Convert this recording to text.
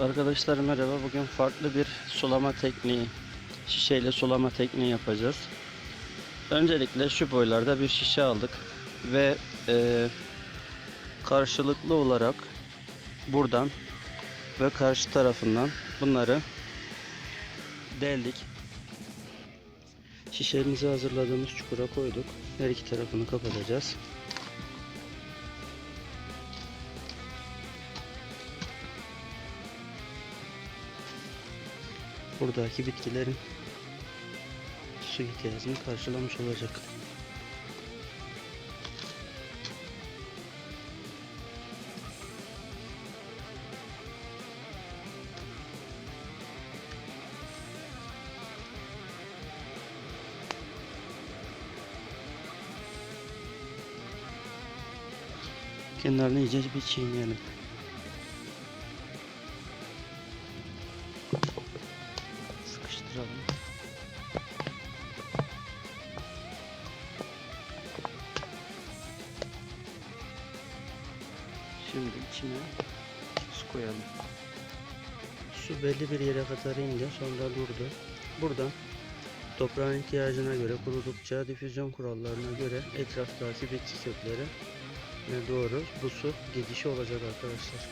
Arkadaşlar merhaba. Bugün farklı bir sulama tekniği, şişeyle sulama tekniği yapacağız. Öncelikle şu boylarda bir şişe aldık ve e, karşılıklı olarak buradan ve karşı tarafından bunları deldik. Şişemizi hazırladığımız çukura koyduk. Her iki tarafını kapatacağız. Buradaki bitkilerin su ihtiyacını karşılamış olacak. Kenarını iyice bir çiğneyelim. Şimdi içine su koyalım. Su belli bir yere kadar indi sonra durdu. Buradan toprağın ihtiyacına göre kurudukça difüzyon kurallarına göre etraftaki bitki kökleri doğru bu su gidişi olacak arkadaşlar.